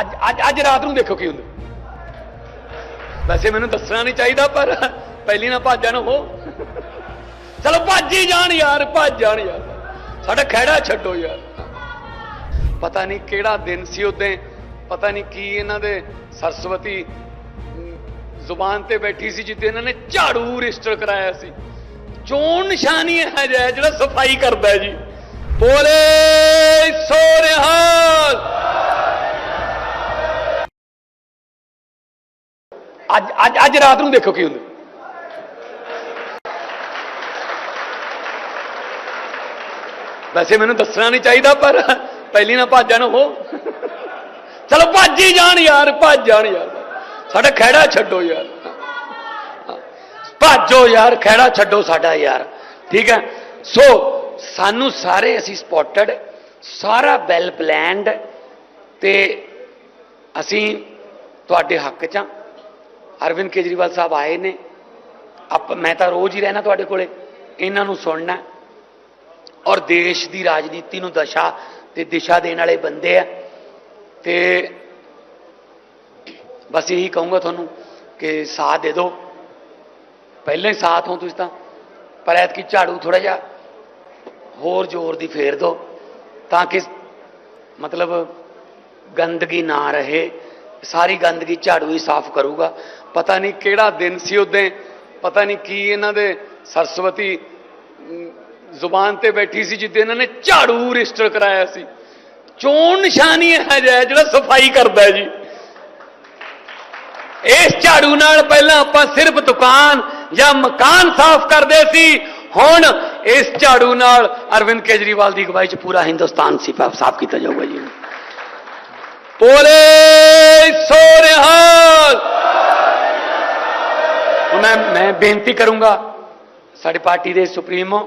ਅੱਜ ਅੱਜ ਅੱਜ ਰਾਤ ਨੂੰ ਦੇਖੋ ਕੀ ਹੁੰਦਾ। ਵੈਸੇ ਮੈਨੂੰ ਦੱਸਣਾ ਨਹੀਂ ਚਾਹੀਦਾ, ਪਰ ਪਹਿਲੀ ਨਾ ਭੱਜ ਜਾਣ ਉਹ। ਚਲੋ ਭੱਜ ਹੀ ਜਾਣ ਯਾਰ, ਭੱਜ ਜਾਣ ਯਾਰ। ਸਾਡਾ ਖਹਿੜਾ ਛੱਡੋ ਯਾਰ। ਪਤਾ ਨਹੀਂ ਕਿਹੜਾ ਦਿਨ ਸੀ ਉਦੋਂ ਪਤਾ ਨਹੀਂ ਕੀ ਇਹਨਾਂ ਦੇ ਸਰਸਵਤੀ ਜ਼ੁਬਾਨ ਤੇ ਬੈਠੀ ਸੀ ਜਿੱਤੇ ਇਹਨਾਂ ਨੇ ਝਾੜੂ ਰਜਿਸਟਰ ਕਰਾਇਆ ਸੀ। ਚੋਣ ਨਿਸ਼ਾਨੀ ਹੈ ਜੈ ਜਿਹੜਾ ਸਫ਼ਾਈ ਕਰਦਾ ਜੀ। ਬੋਲੇ ਸੋ ਅੱਜ ਅੱਜ ਅੱਜ ਰਾਤ ਨੂੰ ਦੇਖੋ ਕੀ ਹੁੰਦਾ। ਵੈਸੇ ਮੈਨੂੰ ਦੱਸਣਾ ਨਹੀਂ ਚਾਹੀਦਾ, ਪਰ ਪਹਿਲੀ ਨਾ ਭੱਜ ਜਾਣ ਉਹ। ਚਲੋ ਭੱਜ ਹੀ ਜਾਣ ਯਾਰ, ਭੱਜ ਜਾਣ ਯਾਰ। ਸਾਡਾ ਖਹਿੜਾ ਛੱਡੋ ਯਾਰ। ਭੱਜੋ ਯਾਰ, ਖਹਿੜਾ ਛੱਡੋ ਸਾਡਾ ਯਾਰ। ਠੀਕ ਹੈ? ਸੋ, ਸਾਨੂੰ ਸਾਰੇ ਅਸੀਂ ਸਪੋਟਡ ਸਾਰਾ ਵੈਲ ਪਲੈਨਡ ਤੇ ਅਸੀਂ ਤੁਹਾਡੇ ਹੱਕ 'ਚ ਹਾਂ। ਅਰਵਿੰਦ ਕੇਜਰੀਵਾਲ ਸਾਹਿਬ ਆਏ ਨੇ। ਆਪ ਮੈਂ ਤਾਂ ਰੋਜ਼ ਹੀ ਰਹਿਣਾ ਤੁਹਾਡੇ ਕੋਲੇ। ਇਹਨਾਂ ਨੂੰ ਸੁਣਨਾ। ਔਰ ਦੇਸ਼ ਦੀ ਰਾਜਨੀਤੀ ਨੂੰ ਦਸ਼ਾ ਤੇ ਦਿਸ਼ਾ ਦੇਣ ਵਾਲੇ ਬੰਦੇ ਆ। ਤੇ ਬਸ ਇਹੀ ਕਹੂੰਗਾ ਤੁਹਾਨੂੰ ਕਿ ਸਾਥ ਦੇ ਦਿਓ। ਪਹਿਲਾਂ ਹੀ ਸਾਥ ਹੋ ਤੁਸੀਂ ਤਾਂ। ਪਰ ਐਤਕੀ ਝਾੜੂ ਥੋੜਾ ਜਿਹਾ ਹੋਰ ਜ਼ੋਰ ਦੀ ਫੇਰ ਦਿਓ। ਤਾਂ ਕਿ ਮਤਲਬ ਗੰਦਗੀ ਨਾ ਰਹੇ। ਸਾਰੀ ਗੰਦਗੀ ਝਾੜੂ ਹੀ ਸਾਫ਼ ਕਰੂਗਾ। ਪਤਾ ਨਹੀਂ ਕਿਹੜਾ ਦਿਨ ਸੀ ਉਦੋਂ ਪਤਾ ਨਹੀਂ ਕੀ ਇਹਨਾਂ ਦੇ ਸਰਸਵਤੀ ਜ਼ੁਬਾਨ ਤੇ ਬੈਠੀ ਸੀ ਜਿੱਦੇ ਇਹਨਾਂ ਨੇ ਝਾੜੂ ਰਜਿਸਟਰ ਕਰਾਇਆ ਸੀ। ਚੋਣ ਨਿਸ਼ਾਨੀ ਹੈ ਜਿਹੜਾ ਸਫ਼ਾਈ ਕਰਦਾ ਜੀ। ਇਸ ਝਾੜੂ ਨਾਲ ਪਹਿਲਾਂ ਆਪਾਂ ਸਿਰਫ ਦੁਕਾਨ ਜਾਂ ਮਕਾਨ ਸਾਫ਼ ਕਰਦੇ ਸੀ, ਹੁਣ ਇਸ ਝਾੜੂ ਨਾਲ ਅਰਵਿੰਦ ਕੇਜਰੀਵਾਲ ਦੀ ਅਗਵਾਈ 'ਚ ਪੂਰਾ ਹਿੰਦੁਸਤਾਨ ਸਿਫਾ ਸਾਫ਼ ਕੀਤਾ ਜਾਊਗਾ ਜੀ। ਬੋਲੇ ਸੋ ਨਿਹਾਲ ਹੁਣ ਮੈਂ ਮੈਂ ਬੇਨਤੀ ਕਰੂੰਗਾ ਸਾਡੀ ਪਾਰਟੀ ਦੇ ਸੁਪਰੀਮੋ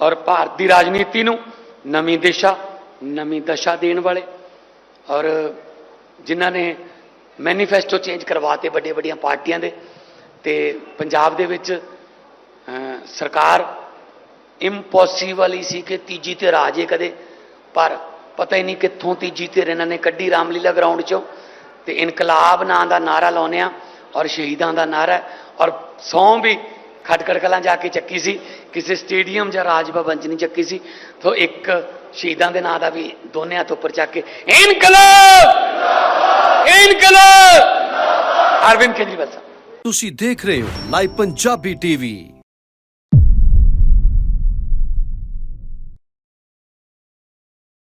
ਔਰ ਭਾਰਤ ਦੀ ਰਾਜਨੀਤੀ ਨੂੰ ਨਵੀਂ ਦਿਸ਼ਾ, ਨਵੀਂ ਦਸ਼ਾ ਦੇਣ ਵਾਲੇ ਔਰ ਜਿਨ੍ਹਾਂ ਨੇ ਮੈਨੀਫੈਸਟੋ ਚੇਂਜ ਕਰਵਾਤੇ ਵੱਡੇ ਵੱਡੀਆਂ ਪਾਰਟੀਆਂ ਦੇ ਤੇ ਪੰਜਾਬ ਦੇ ਵਿੱਚ ਸਰਕਾਰ ਇੰਪੋਸੀਬਲ ਹੀ ਸੀ ਕਿ ਤੀਜੀ ਤੇ ਰਾਜੇ ਕਦੇ, ਪਰ ਪਤਾ ਹੀ ਨਹੀਂ ਕਿੱਥੋਂ ਤੀਜੀ ਤੇ ਇਹਨਾਂ ਨੇ ਕੱਢੀ ਰਾਮਲੀਲਾ ਗਰਾਊਂਡ ਚੋਂ। ਤੇ ਇਨਕਲਾਬ ਨਾਂ ਦਾ ਨਾਰਾ ਲਾਉਂਦੇ ਆ ਔਰ ਸ਼ਹੀਦਾਂ ਦਾ ਨਾਰਾ ਔਰ ਸੌਂ ਵੀ ਖਟਕੜ ਕਲਾਂ ਜਾ ਕੇ ਚੱਕੀ ਸੀ, ਕਿਸੇ ਸਟੇਡੀਅਮ ਜਾਂ ਰਾਜ ਭਵਨ ਚ ਨਹੀਂ ਚੱਕੀ ਸੀ। ਤੋਂ ਇੱਕ ਸ਼ਹੀਦਾਂ ਦੇ ਨਾਂ ਦਾ ਵੀ ਦੋਨੇ ਹੱਥ ਉੱਪਰ ਚੱਕ ਕੇ ਇਨਕਲਾਬ! ਇਨਕਲਾਬ! ਅਰਵਿੰਦ ਕੇਜਰੀਵਾਲ ਸਾਹਿਬ। ਤੁਸੀਂ ਦੇਖ ਰਹੇ ਹੋ ਲਾਈਵ ਪੰਜਾਬੀ ਟੀਵੀ।